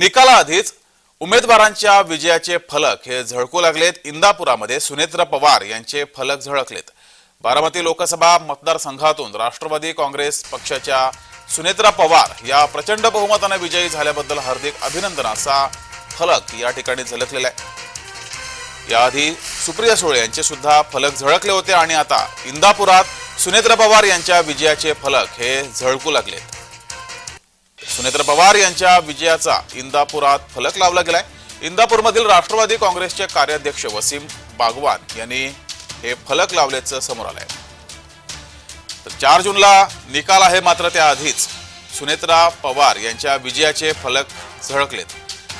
निकालाआधीच उमेदवारांच्या विजयाचे फलक हे झळकू लागलेत. इंदापुरामध्ये सुनेत्र पवार यांचे फलक झळकलेत. बारामती लोकसभा मतदारसंघातून राष्ट्रवादी काँग्रेस पक्षाच्या सुनेत्रा पवार या प्रचंड बहुमताने विजयी झाल्याबद्दल हार्दिक अभिनंदन असा फलक या ठिकाणी झळकलेला आहे. याआधी सुप्रिया सुळे यांचे सुद्धा फलक झळकले होते आणि आता इंदापुरात सुनेत्र पवार यांच्या विजयाचे फलक हे झळकू लागलेत. सुनेत्र पवार यांच्या विजयाचा इंदापुरात फलक लावला गेलाय. इंदापूरमधील राष्ट्रवादी काँग्रेसचे कार्याध्यक्ष वसीम बागवान यांनी हे फलक लावल्याचं समोर आलंय. तर चार जूनला निकाल आहे मात्र त्याआधीच सुनेत्रा पवार यांच्या विजयाचे फलक झळकलेत.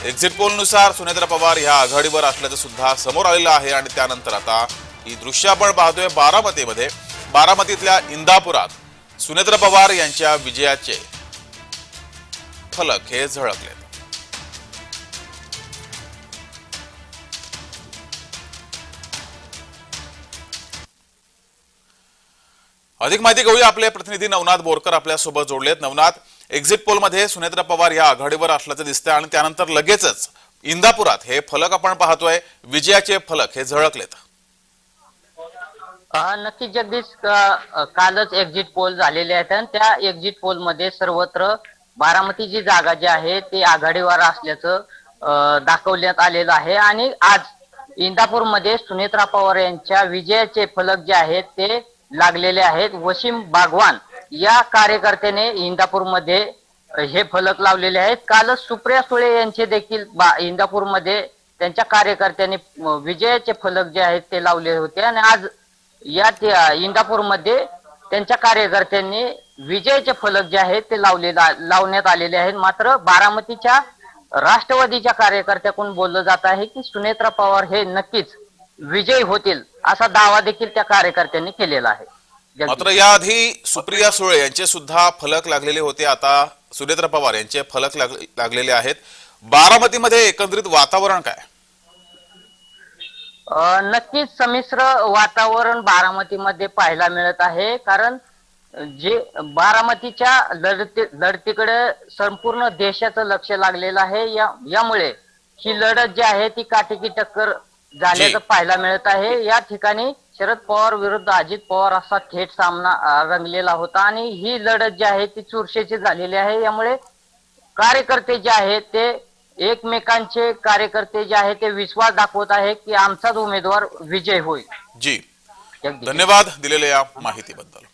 एक्झिट पोलनुसार सुनेत्रा पवार ह्या आघाडीवर असल्याचं सुद्धा समोर आलेलं आहे आणि त्यानंतर आता ही दृश्य आपण पाहतोय बारामतीमध्ये. बारामतीतल्या इंदापुरात सुनेत्रा पवार यांच्या विजयाचे फलक हे झळकलेत अधिक माहिती घेऊया आपले प्रतिनिधी नवनाथ बोरकर आपल्यासोबत जोडलेत. नवनाथ एक्झिट पोलमध्ये सुनेत्रा पवार या आघाडीवर असल्याचं दिसतंय आणि त्यानंतर लगेचच इंदापुरात हे फलक आपण पाहतोय. विजयाचे फलक हे झळकलेत. नक्की नक्कीच जगदीश कालच एक्झिट पोल झालेले आहेत आणि त्या एक्झिट पोलमध्ये सर्वत्र बारामतीची जागा जी आहे ती आघाडीवर असल्याचं दाखवण्यात आलेलं आहे. आणि आज इंदापूरमध्ये सुनेत्रा पवार यांच्या विजयाचे फलक जे आहेत ते लागलेले आहेत. वसीम बागवान या कार्यकर्त्याने इंदापूरमध्ये हे फलक लावलेले आहेत. कालच सुप्रिया सुळे यांचे देखील इंदापूरमध्ये त्यांच्या कार्यकर्त्यांनी विजयाचे फलक जे आहेत ते लावले होते. आणि आज या इंदापूरमध्ये त्यांच्या कार्यकर्त्यांनी विजयाचे फलक जे आहेत ते लावले लावण्यात आलेले आहेत. मात्र बारामतीच्या राष्ट्रवादीच्या कार्यकर्त्याकडून बोललं जात आहे की सुनेत्रा पवार हे नक्कीच विजयी होतील असा दावा देखील त्या कार्यकर्त्यांनी केलेला आहे. मात्र याआधी सुप्रिया सुळे यांचे सुद्धा फलक लागलेले होते. आता सुनेत्र पवार यांचे फलक लाग- लागलेले आहेत. बारामतीमध्ये एकंदरीत वातावरण काय? नक्कीच संमिश्र वातावरण बारामतीमध्ये पाहायला मिळत आहे. कारण जे बारामतीच्या लढती लढतीकडे संपूर्ण देशाचं लक्ष लागलेलं आहे. या यामुळे ही लढत जी आहे ती काटेकी टक्कर झाल्याचं. पाहायला मिळत आहे. या ठिकाणी शरद पवार विरुद्ध अजित पवार असा थेट सामना रंगलेला होता. आणि ही लढत जी आहे ती चुरशीची झालेली आहे. यामुळे कार्यकर्ते जे आहेत ते एकमेकांचे कार्यकर्ते जे आहेत ते विश्वास दाखवत आहे की आमचाच उमेदवार विजय होईल. जी. धन्यवाद दिलेल्या या माहितीबद्दल.